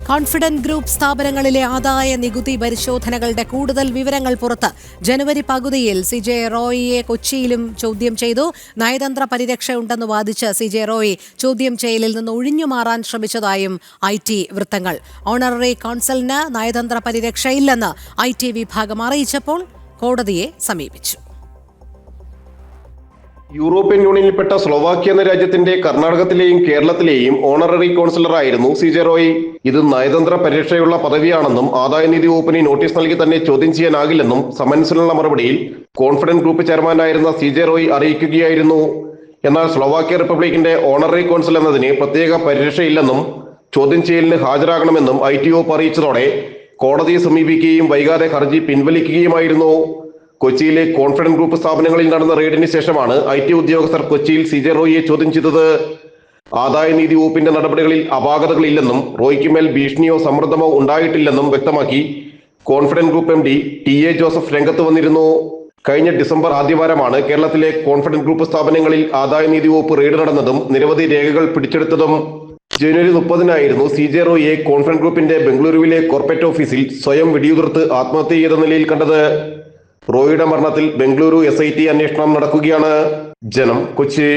Confident group സ്ഥാപനങ്ങളിലെ ആദായ നികുതി പരിശോധനകളുടെ കൂടുതൽ വിവരങ്ങൾ പുറത്ത് ജനുവരി പകുതിയിൽ സി ജെ റോയിയെ കൊച്ചിയിലും ചോദ്യം ചെയ്തു. നയതന്ത്ര പരിരക്ഷയുണ്ടെന്ന് വാദിച്ച് സി ജെ റോയി ചോദ്യം ചെയ്യലിൽ നിന്ന് ഒഴിഞ്ഞുമാറാൻ ശ്രമിച്ചതായും ഐ ടി വൃത്തങ്ങൾ. ഓണററി കൌൺസിലിന് നയതന്ത്ര പരിരക്ഷയില്ലെന്ന് ഐ ടി വിഭാഗം അറിയിച്ചപ്പോൾ കോടതിയെ സമീപിച്ചു. യൂറോപ്യൻ യൂണിയനിൽപ്പെട്ട സ്ലോവാക്യ എന്ന രാജ്യത്തിന്റെ കർണാടകത്തിലെയും കേരളത്തിലെയും ഓണററി കൗൺസിലറായിരുന്നു സി ജെ റോയ്. ഇത് നയതന്ത്ര പരീക്ഷയുള്ള പദവിയാണെന്നും ആദായനിധി വകുപ്പിന് നോട്ടീസ് നൽകി തന്നെ ചോദ്യം ചെയ്യാനാകില്ലെന്നും സമൻസിനുള്ള മറുപടിയിൽ കോൺഫിഡന്റ് ഗ്രൂപ്പ് ചെയർമാനായിരുന്ന സി ജെ റോയി അറിയിക്കുകയായിരുന്നു. എന്നാൽ സ്ലോവാക്യ റിപ്പബ്ലിക്കിന്റെ ഓണററി കൗൺസിൽ എന്നതിന് പ്രത്യേക പരീക്ഷയില്ലെന്നും ചോദ്യം ചെയ്യലിന് ഹാജരാകണമെന്നും ഐ ടി ഒ അറിയിച്ചതോടെ കോടതിയെ സമീപിക്കുകയും വൈകാതെ ഹർജി പിൻവലിക്കുകയുമായിരുന്നു. കൊച്ചിയിലെ കോൺഫിഡൻസ് ഗ്രൂപ്പ് സ്ഥാപനങ്ങളിൽ നടന്ന റെയ്ഡിന് ശേഷമാണ് ഐ ടി ഉദ്യോഗസ്ഥർ കൊച്ചിയിൽ സി ജെ റോയിയെ ചോദ്യം ചെയ്തത്. ആദായനീതി വകുപ്പിന്റെ നടപടികളിൽ അപാകതകളില്ലെന്നും റോയ്ക്ക് മേൽ ഭീഷണിയോ സമ്മർദ്ദമോ ഉണ്ടായിട്ടില്ലെന്നും വ്യക്തമാക്കി confidence group M D T A Joseph രംഗത്ത് വന്നിരുന്നു. കഴിഞ്ഞ ഡിസംബർ ആദ്യവാരമാണ് കേരളത്തിലെ കോൺഫിഡൻസ് ഗ്രൂപ്പ് സ്ഥാപനങ്ങളിൽ ആദായനീതി വകുപ്പ് റെയ്ഡ് നടന്നതും നിരവധി രേഖകൾ പിടിച്ചെടുത്തതും. ജനുവരി മുപ്പതിനായിരുന്നു സി ജെ റോയെ കോൺഫിഡൻസ് ഗ്രൂപ്പിന്റെ ബംഗളൂരുവിലെ കോർപ്പറേറ്റ് ഓഫീസിൽ സ്വയം വെടിയുതിർത്ത് ആത്മഹത്യ ചെയ്ത നിലയിൽ കണ്ടത്. റോയിയുടെ മരണത്തിൽ ബംഗളൂരു എസ് ഐ ടി അന്വേഷണം നടക്കുകയാണ്. ജനം കൊച്ചി.